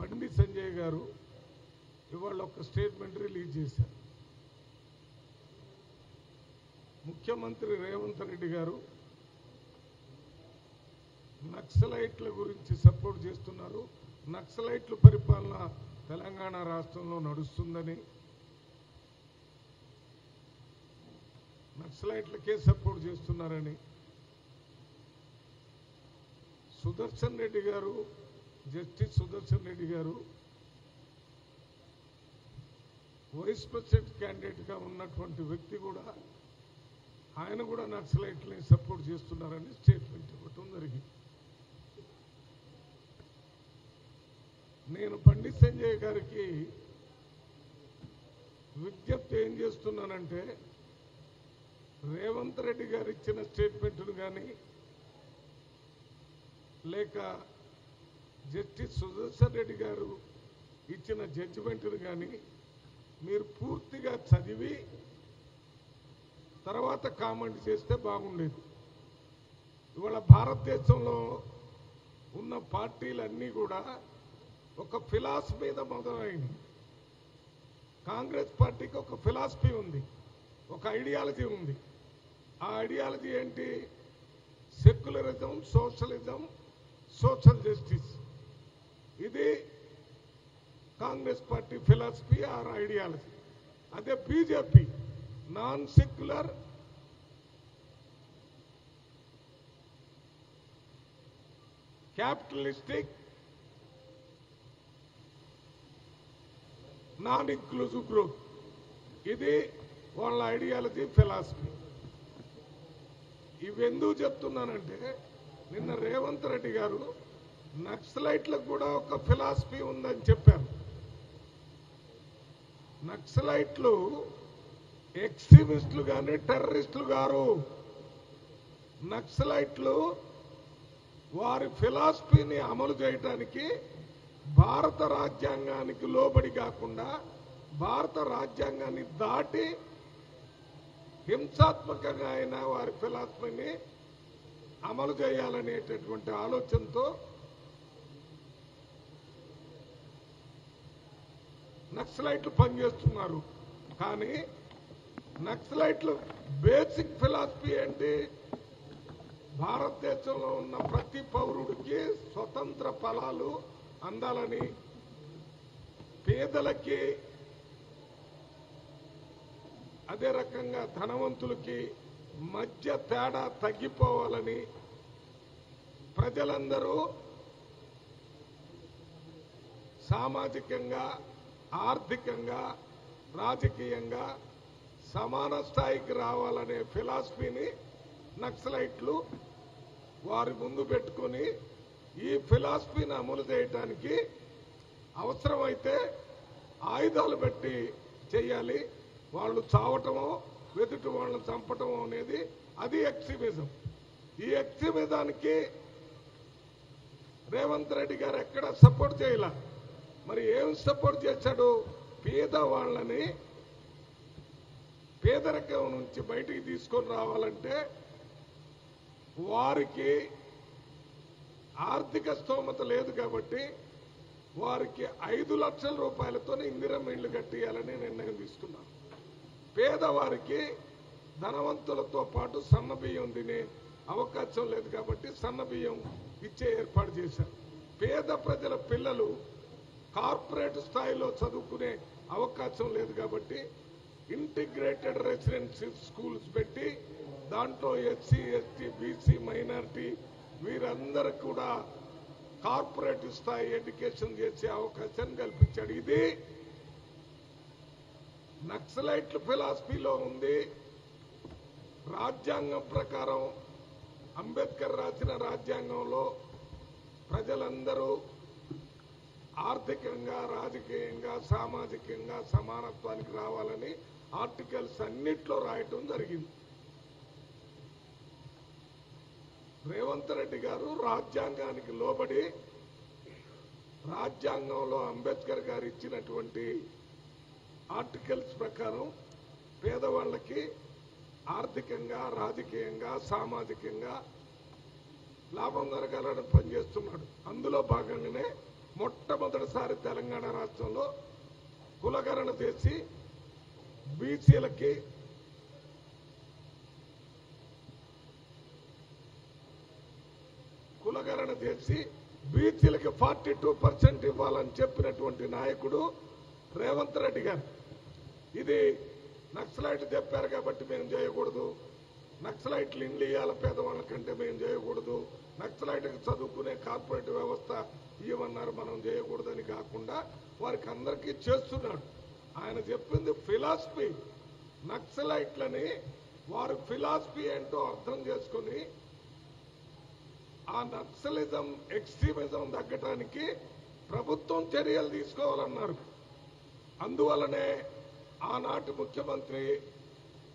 బండి సంజయ్ గారు ఇవాళ ఒక స్టేట్మెంట్ రిలీజ్ చేశారు. ముఖ్యమంత్రి రేవంత్ రెడ్డి గారు నక్సలైట్ల గురించి సపోర్ట్ చేస్తున్నారు. నక్సలైట్ల పరిపాలన తెలంగాణ రాష్ట్రంలో నడుస్తుందని నక్సలైట్లకే సపోర్ట్ చేస్తున్నారని సుదర్శన్ రెడ్డి గారు జస్టిస్ సుదర్శన్ రెడ్డి గారు వైస్ ప్రెసిడెంట్ క్యాండిడేట్గా ఉన్నటువంటి వ్యక్తి కూడా ఆయన కూడా నక్సలైట్ని సపోర్ట్ చేస్తున్నారని స్టేట్మెంట్ ఇవ్వటం జరిగింది. నేను పండిత్ సంజయ్ గారికి విజ్ఞప్తి ఏం చేస్తున్నానంటే రేవంత్ రెడ్డి గారు ఇచ్చిన స్టేట్మెంట్ను కానీ లేక జస్టిస్ సుదర్శన్ రెడ్డి గారు ఇచ్చిన జడ్జిమెంట్ను కానీ మీరు పూర్తిగా చదివి తర్వాత కామెంట్ చేస్తే బాగుండేది. ఇవాళ భారతదేశంలో ఉన్న పార్టీలన్నీ కూడా ఒక ఫిలాసఫీ మీద మొదలైంది కాంగ్రెస్ పార్టీకి ఒక ఫిలాసఫీ ఉంది ఒక ఐడియాలజీ ఉంది. ఆ ఐడియాలజీ ఏంటి? సెక్యులరిజం సోషలిజం సోషల్ జస్టిస్ ఇది Congress party philosophy or ideology. అదే BJP non secular capitalistic non inclusive group. ఇది వాళ్ళ ఐడియాలజీ ఫిలాసఫీ. ఇవి ఎందుకు చెప్తున్నానంటే నిన్న రేవంత్ రెడ్డి గారు నక్సలైట్లకు కూడా ఒక ఫిలాసఫీ ఉందని చెప్పారు. నక్సలైట్లు ఎక్స్ట్రీమిస్టులు కానీ టెర్రరిస్టులు గారు నక్సలైట్లు వారి ఫిలాసఫీని అమలు చేయటానికి భారత రాజ్యాంగానికి లోబడి కాకుండా భారత రాజ్యాంగాన్ని దాటి హింసాత్మకంగా అయిన వారి ఫిలాసఫీని అమలు చేయాలనేటటువంటి ఆలోచనతో నక్సలైట్లు పనిచేస్తున్నారు. కానీ నక్సలైట్లు బేసిక్ ఫిలాసఫీ ఏంటి? భారతదేశంలో ఉన్న ప్రతి పౌరుడికి స్వతంత్ర ఫలాలు అందాలని పేదలకి అదే రకంగా ధనవంతులకి మధ్య తేడా తగ్గిపోవాలని ప్రజలందరూ సామాజికంగా ఆర్థికంగా రాజకీయంగా సమాన స్థాయికి రావాలనే ఫిలాసఫీని నక్సలైట్లు వారి ముందు పెట్టుకొని ఈ ఫిలాసఫీని అమలు చేయటానికి అవసరమైతే ఆయుధాలు పెట్టి చేయాలి. వాళ్ళు చావటమో వెతుటి వాళ్ళని చంపటమో అనేది అది ఎక్స్ట్రీమిజం ఈ ఎక్స్ట్రీమిజానికి రేవంత్ రెడ్డి గారు ఎక్కడ సపోర్ట్ చేయాల? మరి ఏం సపోర్ట్ చేశాడు? పేదవాళ్ళని పేదరికం నుంచి బయటికి తీసుకొని రావాలంటే వారికి ఆర్థిక స్తోమత లేదు కాబట్టి వారికి ఐదు లక్షల రూపాయలతో ఇందిరం ఇళ్ళు కట్టియాలని నిర్ణయం తీసుకున్నాను పేదవారికి ధనవంతులతో పాటు సన్న బియ్యం తినే అవకాశం లేదు కాబట్టి సన్న బియ్యం ఇచ్చే ఏర్పాటు చేశారు. పేద ప్రజల పిల్లలు కార్పొరేట్ స్థాయిలో చదువుకునే అవకాశం లేదు కాబట్టి ఇంటిగ్రేటెడ్ రెసిడెన్షియల్ స్కూల్స్ పెట్టి దాంట్లో ఎస్సీ ఎస్టీ బీసీ మైనారిటీ వీరందరూ కూడా కార్పొరేట్ స్థాయి ఎడ్యుకేషన్ చేసే అవకాశం కల్పించాడు. ఇది నక్సలైట్ల ఫిలాసఫీలో ఉంది. రాజ్యాంగం ప్రకారం అంబేద్కర్ రాసిన రాజ్యాంగంలో ప్రజలందరూ ఆర్థికంగా రాజకీయంగా సామాజికంగా సమానత్వానికి రావాలని ఆర్టికల్స్ అన్నిట్లో రాయటం జరిగింది. రేవంత్ రెడ్డి గారు రాజ్యాంగానికి లోబడి రాజ్యాంగంలో అంబేద్కర్ గారు ఇచ్చినటువంటి ఆర్టికల్స్ ప్రకారం పేదవాళ్ళకి ఆర్థికంగా రాజకీయంగా సామాజికంగా లాభం జరగాలని పనిచేస్తున్నాడు. అందులో భాగంగానే మొట్టమొదటిసారి తెలంగాణ రాష్ట్రంలో కులగరణ చేసి బీసీలకి కులగరణ చేసి బీసీలకి ఫార్టీ టూ పర్సెంట్ ఇవ్వాలని చెప్పినటువంటి నాయకుడు రేవంత్ రెడ్డి గారు. ఇది నక్సలైట్లు చెప్పారు కాబట్టి మేము చేయకూడదు. నక్సలైట్లు ఇండ్లు ఇవ్వాలి పేదవాళ్ళ కంటే మేము చేయకూడదు. నక్సలైట్కి చదువుకునే కార్పొరేట్ వ్యవస్థ ఇవ్వమన్నారు. మనం చేయకూడదని కాకుండా వారికి అందరికీ చేస్తున్నాడు. ఆయన చెప్పింది ఫిలాసఫీ. నక్సలైట్లని వారు ఫిలాసఫీ ఏంటో అర్థం చేసుకొని ఆ నక్సలిజం ఎక్స్ట్రీమిజం తగ్గటానికి ప్రభుత్వం చర్యలు తీసుకోవాలన్నారు. అందువలనే ఆనాటి ముఖ్యమంత్రి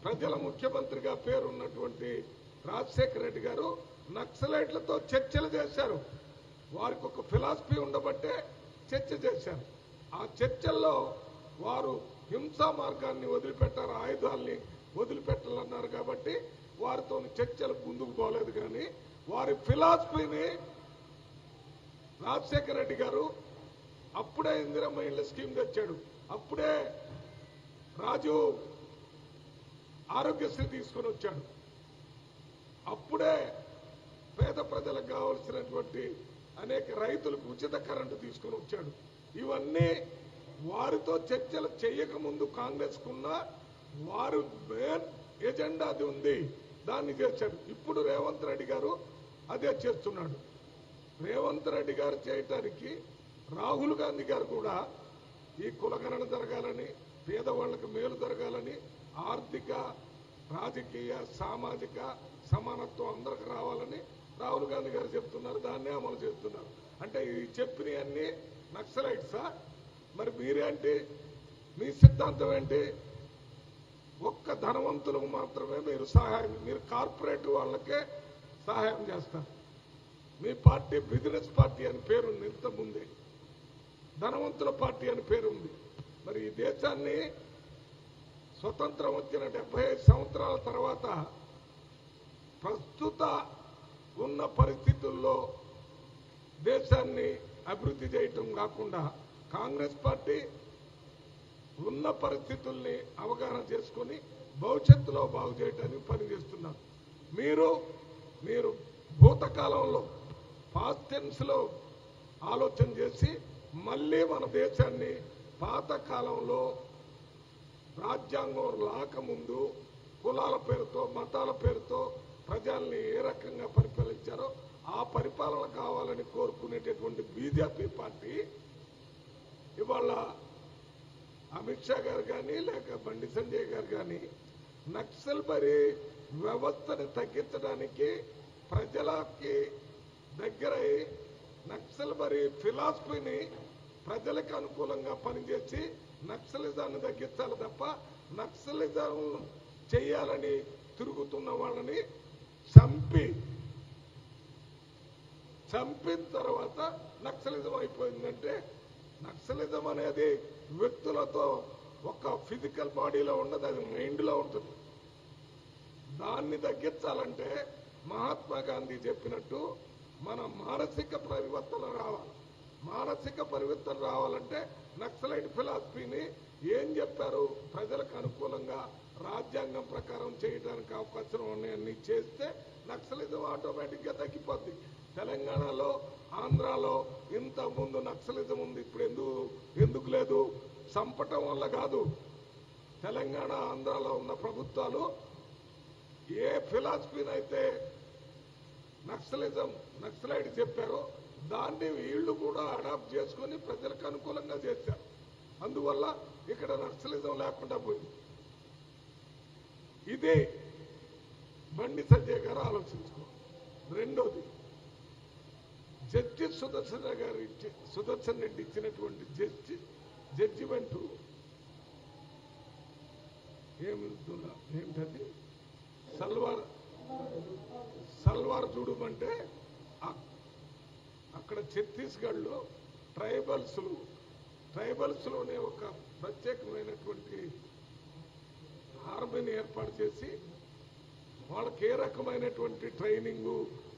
ప్రజల ముఖ్యమంత్రిగా పేరున్నటువంటి రాజశేఖర రెడ్డి గారు నక్సలైట్లతో చర్చలు చేశారు. వారికి ఒక ఫిలాసఫీ ఉండబట్టే చర్చ చేశారు. ఆ చర్చల్లో వారు హింసా మార్గాన్ని వదిలిపెట్టారు ఆయుధాల్ని వదిలిపెట్టాలన్నారు కాబట్టి వారితో చర్చలు ముందుకు పోలేదు కానీ వారి ఫిలాసఫీని రాజశేఖర రెడ్డి గారు అప్పుడే ఇందిరమ్మ ఇళ్ళ స్కీమ్ తెచ్చాడు. అప్పుడే రాజు ఆరోగ్యశ్రీ తీసుకొని వచ్చాడు. అప్పుడే పేద ప్రజలకు కావలసినటువంటి అనేక రైతులకు ఉచిత కరెంటు తీసుకొని వచ్చాడు. ఇవన్నీ వారితో చర్చలు చేయకముందు కాంగ్రెస్ కున్న వారు మెయిన్ ఎజెండా అది ఉంది. దాన్ని చేశాడు ఇప్పుడు రేవంత్ రెడ్డి గారు అదే చేస్తున్నాడు. రేవంత్ రెడ్డి గారు చేయటానికి రాహుల్ గాంధీ గారు కూడా ఈ కులగణన జరగాలని పేదవాళ్ళకు మేలు జరగాలని ఆర్థిక రాజకీయ సామాజిక సమానత్వం అందరికి రావాలని రాహుల్ గాంధీ గారు చెప్తున్నారు దాన్నే అమలు చేస్తున్నారు. అంటే ఈ చెప్పినవన్నీ నక్సలైట్సా మరి మీరేంటి మీ సిద్ధాంతం ఏంటి? ఒక్క ధనవంతులకు మాత్రమే మీరు సహాయం మీరు కార్పొరేట్ వాళ్ళకే సహాయం చేస్తారు. మీ పార్టీ బిజినెస్ పార్టీ అని పేరుంది ఇంతకుముందే. ధనవంతుల పార్టీ అని పేరుంది మరి ఈ దేశాన్ని స్వతంత్రం వచ్చిన డెబ్బై ఐదు సంవత్సరాల తర్వాత ప్రస్తుత ఉన్న పరిస్థితుల్లో దేశాన్ని అభివృద్ధి చేయటం కాకుండా కాంగ్రెస్ పార్టీ ఉన్న పరిస్థితుల్ని అవగాహన చేసుకొని భవిష్యత్తులో బాగు చేయడానికి పనిచేస్తున్నారు. మీరు మీరు భూతకాలంలో పాస్ట్ టెన్స్లో ఆలోచన చేసి మళ్ళీ మన దేశాన్ని పాతకాలంలో రాజ్యాంగం రాకముందు కులాల పేరుతో మతాల పేరుతో ప్రజల్ని ఏ రకంగా పరిపాలించారో ఆ పరిపాలన కావాలని కోరుకునేటటువంటి బీజేపీ పార్టీ ఇవాళ అమిత్ షా గారు కానీ లేక బండి సంజయ్ గారు కానీ నక్సల్ బరి వ్యవస్థను తగ్గించడానికి ప్రజలకి దగ్గరై నక్సల్ బరి ఫిలాసఫీని ప్రజలకు అనుకూలంగా పనిచేసి నక్సలిజాన్ని తగ్గించాలి తప్ప నక్సలిజం చేయాలని తిరుగుతున్న వాళ్ళని చంపి చంపిన తర్వాత నక్సలిజం అయిపోయిందంటే నక్సలిజం అనేది వ్యక్తులతో ఒక ఫిజికల్ బాడీలో ఉండదు అది మైండ్లో ఉంటుంది. దాన్ని తగ్గించాలంటే మహాత్మా గాంధీ చెప్పినట్టు మన మానసిక పరివర్తన రావాలి. మానసిక పరివర్తన రావాలంటే నక్సలైట్ ఫిలాసఫీని ఏం చెప్పారు? ప్రజలకు అనుకూలంగా రాజ్యాంగం ప్రకారం చేయడానికి అవకాశం ఉన్నాయన్నీ చేస్తే నక్సలిజం ఆటోమేటిక్గా తగ్గిపోద్ది. తెలంగాణలో ఆంధ్రాలో ఇంత ముందు నక్సలిజం ఉంది. ఇప్పుడు ఎందుకు ఎందుకు లేదు? చంపటం వల్ల కాదు. తెలంగాణ ఆంధ్రాలో ఉన్న ప్రభుత్వాలు ఏ ఫిలాసఫీనైతే అయితే నక్సలిజం నక్సలైట్ చెప్పారో దాన్ని వీళ్ళు కూడా అడాప్ట్ చేసుకొని ప్రజలకు అనుకూలంగా చేశారు. అందువల్ల ఇక్కడ నక్సలిజం లేకుండా పోయింది. ఇది బండి సంజయ్ గారు ఆలోచించుకో రెండోది జస్టిస్ సుదర్శన గారు ఇచ్చే సుదర్శన్ రెడ్డి ఇచ్చినటువంటి జడ్జి జడ్జిమెంటు ఏమిస్తున్నా ఏమిటది సల్వార్ సల్వార్ చూడమంటే అక్కడ ఛత్తీస్గఢ్లో ట్రైబల్స్లు ట్రైబల్స్లోనే ఒక ప్రత్యేకమైనటువంటి ఆర్మీని ఏర్పాటు చేసి వాళ్ళకి ఏ రకమైనటువంటి ట్రైనింగ్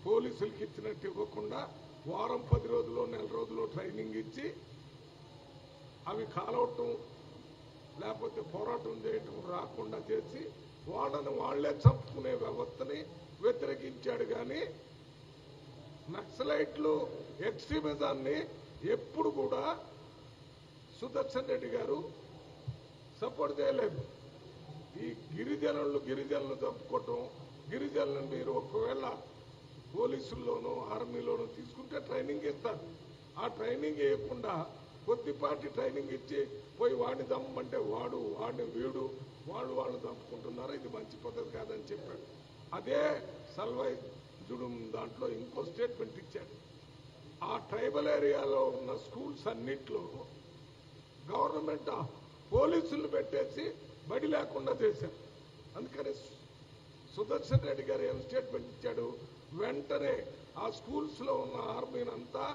పోలీసులకి ఇచ్చినట్టు ఇవ్వకుండా వారం పది రోజులు నెల రోజులు ట్రైనింగ్ ఇచ్చి అవి కాలవటం లేకపోతే పోరాటం చేయటం రాకుండా చేసి వాళ్ళని వాళ్ళే చంపుకునే వ్యవస్థని వ్యతిరేకించాడు కానీ నక్సలైట్లు ఎక్స్ట్రీమిజాన్ని ఎప్పుడు కూడా సుదర్శన్ రెడ్డి గారు సపోర్ట్ చేయలేదు. ఈ గిరిజనులు గిరిజనులు చంపుకోవటం గిరిజనులను మీరు ఒకవేళ పోలీసుల్లోనూ ఆర్మీలోనూ తీసుకుంటే ట్రైనింగ్ ఇస్తారు. ఆ ట్రైనింగ్ ఇవ్వకుండా కొద్దిపాటి ట్రైనింగ్ ఇచ్చి పోయి వాడిని చంపమంటే వాడు వాడిని వీడు వాళ్ళు వాళ్ళు చంపుకుంటున్నారు ఇది మంచి పద్ధతి కాదని చెప్పాడు. అదే సల్వై జుడుం దాంట్లో ఇంకో స్టేట్మెంట్ ఇచ్చాడు. ఆ ట్రైబల్ ఏరియాలో ఉన్న స్కూల్స్ అన్నిట్లో గవర్నమెంట్ పోలీసులు పెట్టేసి బడి లేకుండా చేశారు అందుకని సుదర్శన్ రెడ్డి గారు ఏం స్టేట్మెంట్ ఇచ్చాడు? వెంటనే ఆ స్కూల్స్లో ఉన్న ఆర్మీని అంతా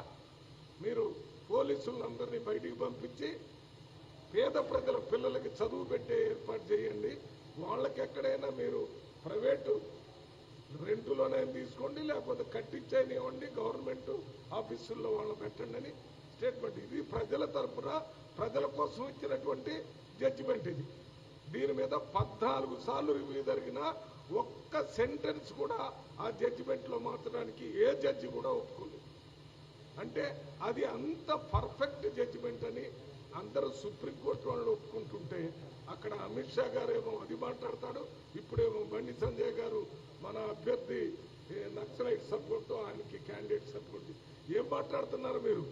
మీరు పోలీసులందరినీ బయటికి పంపించి పేద ప్రజల పిల్లలకి చదువు పెట్టే ఏర్పాటు చేయండి. వాళ్ళకి ఎక్కడైనా మీరు ప్రైవేటు రెంటులోనే తీసుకోండి లేకపోతే కట్టించేనివ్వండి గవర్నమెంట్ ఆఫీసుల్లో వాళ్ళు పెట్టండి అని స్టేట్మెంట్. ఇది ప్రజల తరఫున ప్రజల కోసం ఇచ్చినటువంటి జడ్జిమెంట్ ఇది. దీని మీద పద్నాలుగు సార్లు రివ్యూ జరిగిన ఒక్క సెంటెన్స్ కూడా ఆ జడ్జిమెంట్లో మార్చడానికి ఏ జడ్జి కూడా ఒప్పుకోలేదు. అంటే అది అంత పర్ఫెక్ట్ జడ్జిమెంట్ అని అందరూ సుప్రీంకోర్టు వాళ్ళు ఒప్పుకుంటుంటే అక్కడ అమిత్ షా గారు ఏమో అది మాట్లాడతాడు ఇప్పుడేమో బండి సంజయ్ గారు మన అభ్యర్థి నక్సలైట్ సపోర్ట్ ఆయనకి క్యాండిడేట్ సపోర్ట్. ఏం మాట్లాడుతున్నారు మీరు?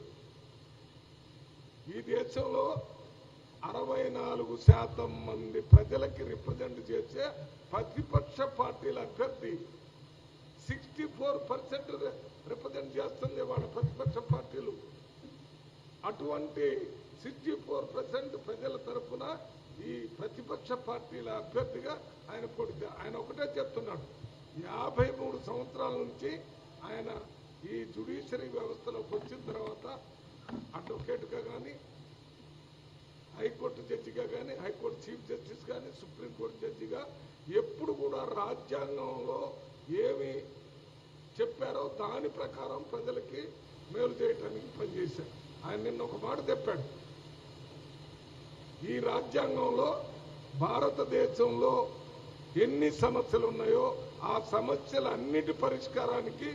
ఈ దేశంలో అరవై నాలుగు శాతం మంది ప్రజలకి రిప్రజెంట్ చేసే ప్రతిపక్ష పార్టీల అభ్యర్థి సిక్స్టీ ఫోర్ పర్సెంట్ రిప్రజెంట్ చేస్తుంది వాళ్ళ ప్రతిపక్ష పార్టీలు. అటువంటి సిక్స్టీ ఫోర్ పర్సెంట్ ప్రజల తరఫున ఈ ప్రతిపక్ష పార్టీల అభ్యర్థిగా ఆయన పోటీ ఆయన ఒకటే చెప్తున్నాడు. యాభై మూడు సంవత్సరాల నుంచి ఆయన ఈ జుడిషియరీ వ్యవస్థలోకి వచ్చిన తర్వాత అడ్వకేట్గా కానీ హైకోర్టు జడ్జిగా కానీ హైకోర్టు చీఫ్ జస్టిస్ కానీ సుప్రీంకోర్టు జడ్జిగా ఎప్పుడు కూడా రాజ్యాంగంలో ఏమి చెప్పారో దాని ప్రకారం ప్రజలకి మేలు చేయటానికి పనిచేశారు. ఆయన నిన్న ఒక మాట చెప్పాడు. ఈ రాజ్యాంగంలో భారతదేశంలో ఎన్ని సమస్యలు ఉన్నాయో ఆ సమస్యలన్నిటి పరిష్కారానికి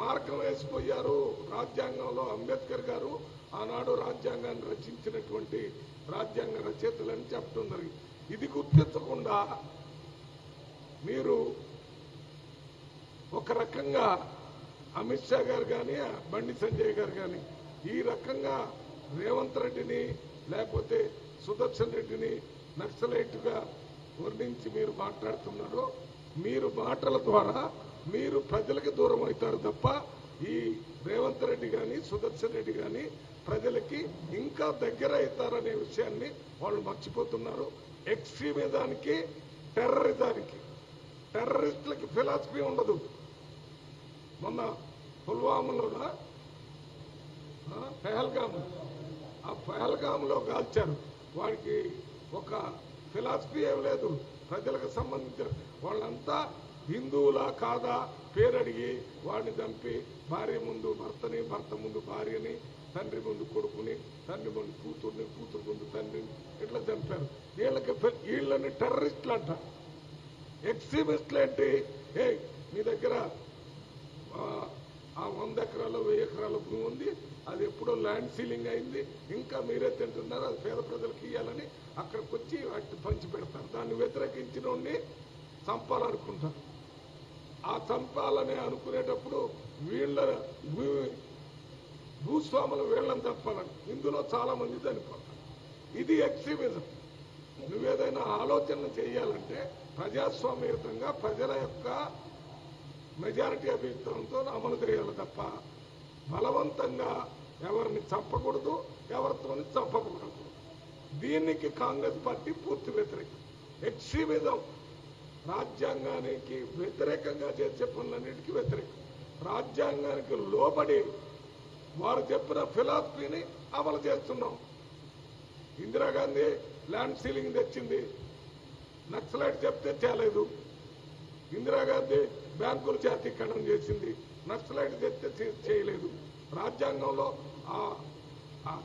మార్గం వేసిపోయారు. రాజ్యాంగంలో అంబేద్కర్ గారు ఆనాడు రాజ్యాంగాన్ని రచించినటువంటి రాజ్యాంగ రచయితలని చెప్పడం జరిగింది. ఇది గుర్తించకుండా మీరు ఒక రకంగా అమిత్ షా గారు కానీ బండి సంజయ్ గారు కానీ ఈ రకంగా రేవంత్ రెడ్డిని లేకపోతే సుదర్శన్ రెడ్డిని నక్సలైట్గా వర్ణించి మీరు మాట్లాడుతున్నారు. మీరు మాటల ద్వారా మీరు ప్రజలకి దూరం అవుతారు తప్ప ఈ రేవంత్ రెడ్డి కానీ సుదర్శన్ రెడ్డి కానీ ప్రజలకి ఇంకా దగ్గర అవుతారనే విషయాన్ని వాళ్ళు మర్చిపోతున్నారు. ఎక్స్ట్రీమిజానికి టెర్రరిజానికి. టెర్రరిస్టులకి ఫిలాసఫీ ఉండదు. మొన్న పుల్వామాలోన పెహల్గామ్ ఆ పెహల్గామ్లో కాల్చారు. వాడికి ఒక ఫిలాసఫీ ఏం లేదు. ప్రజలకు సంబంధించిన వాళ్ళంతా హిందువులా కాదా? పేరడిగి వాడిని చంపి భార్య ముందు భర్తని భర్త ముందు భార్యని తండ్రి ముందు కొడుకుని తండ్రి ముందు కూతుర్ని కూతురు ముందు తండ్రిని ఇట్లా చంపారు? వీళ్ళకి వీళ్ళని టెర్రరిస్టులు అంట. ఎక్స్ట్రీమిస్టులు ఏంటి? ఏ మీ దగ్గర ఆ, వంద ఎకరాలు వెయ్యి ఎకరాల భూమి ఉంది అది ఎప్పుడో ల్యాండ్ సీలింగ్ అయింది ఇంకా మీరే తింటున్నారు అది పేద ప్రజలకు ఇవ్వాలని అక్కడికి వచ్చి వాటిని పంచి పెడతారు దాన్ని వ్యతిరేకించిన వాడిని చంపాలనుకుంటారు. ఆ చంపాలని అనుకునేటప్పుడు వీళ్ళ భూ భూస్వాములు వీళ్ళని చంపాలని. ఇందులో చాలా మంది చనిపోతారు. ఇది ఎక్స్ట్రీమిజం నువ్వేదైనా ఆలోచన చేయాలంటే ప్రజాస్వామ్యయుతంగా ప్రజల యొక్క మెజారిటీ అభిప్రాయంతో అమలు చేయాలి తప్ప బలవంతంగా ఎవరిని చంపకూడదు ఎవరితో చంపకూడదు. దీనికి కాంగ్రెస్ పార్టీ పూర్తి వ్యతిరేకం. ఎక్స్ట్రీమిజం రాజ్యాంగానికి వ్యతిరేకంగా చేసే పనులన్నిటికీ వ్యతిరేకం. రాజ్యాంగానికి లోబడి వారు చెప్పిన ఫిలాసఫీని అమలు చేస్తున్నాం. ఇందిరాగాంధీ ల్యాండ్ సీలింగ్ తెచ్చింది. నక్సలైట్ చెప్తే చేయలేదు ఇందిరాగాంధీ బ్యాంకులు జాతీకరణం చేసింది. నక్సలైట్ చెప్తే చే- చేయలేదు. రాజ్యాంగంలో ఆ ఆ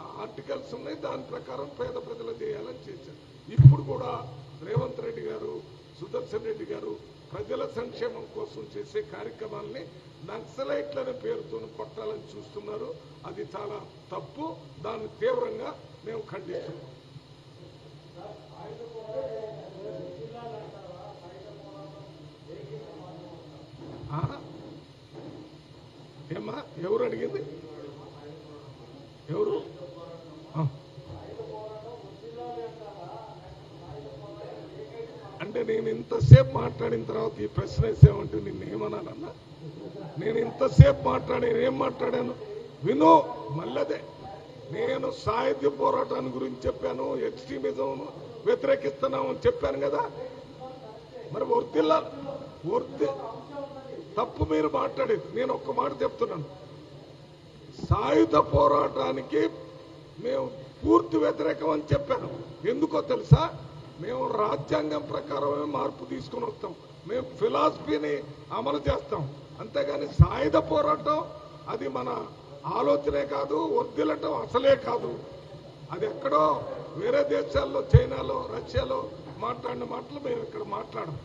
ఆర్టికల్స్ ఉన్నాయి. దాని ప్రకారం పేద ప్రజలు చేయాలని చేశారు. ఇప్పుడు కూడా రేవంత్ రెడ్డి గారు సుదర్శన్ రెడ్డి గారు ప్రజల సంక్షేమం కోసం చేసే కార్యక్రమాల్ని నక్సలైట్లనే పేరుతో కొట్టాలని చూస్తున్నారు. అది చాలా తప్పు. దాన్ని తీవ్రంగా మేము ఖండిస్తున్నాం. ఏమ్మా? ఎవరు అడిగింది? ఎవరు ఆ. అంటే నేను ఇంతసేపు మాట్లాడిన తర్వాత ఈ ప్రశ్న వేసేమంటే నిన్ను ఏమనాలన్నా నేను ఇంతసేపు మాట్లాడి ఏం మాట్లాడాను? విను మళ్ళదే. నేను సాహిత్య పోరాటాన్ని గురించి చెప్పాను ఎక్స్ట్రీమిజం వ్యతిరేకిస్తున్నాము అని చెప్పాను కదా. మరి వర్తిల్లా వర్తి తప్పు మీరు మాట్లాడేది. నేను ఒక్క మాట చెప్తున్నాను. సాయుధ పోరాటానికి మేము పూర్తి వ్యతిరేకం అని చెప్పాను. ఎందుకో తెలుసా? మేము రాజ్యాంగం ప్రకారమే మార్పు తీసుకుని వస్తాం. మేము ఫిలాసఫీని అమలు చేస్తాం. అంతేగాని సాయుధ పోరాటం అది మన ఆలోచనే కాదు వర్దిలటం అసలే కాదు. అది ఎక్కడో వేరే దేశాల్లో చైనాలో రష్యాలో మాట్లాడిన మాటలు మేము ఇక్కడ మాట్లాడము.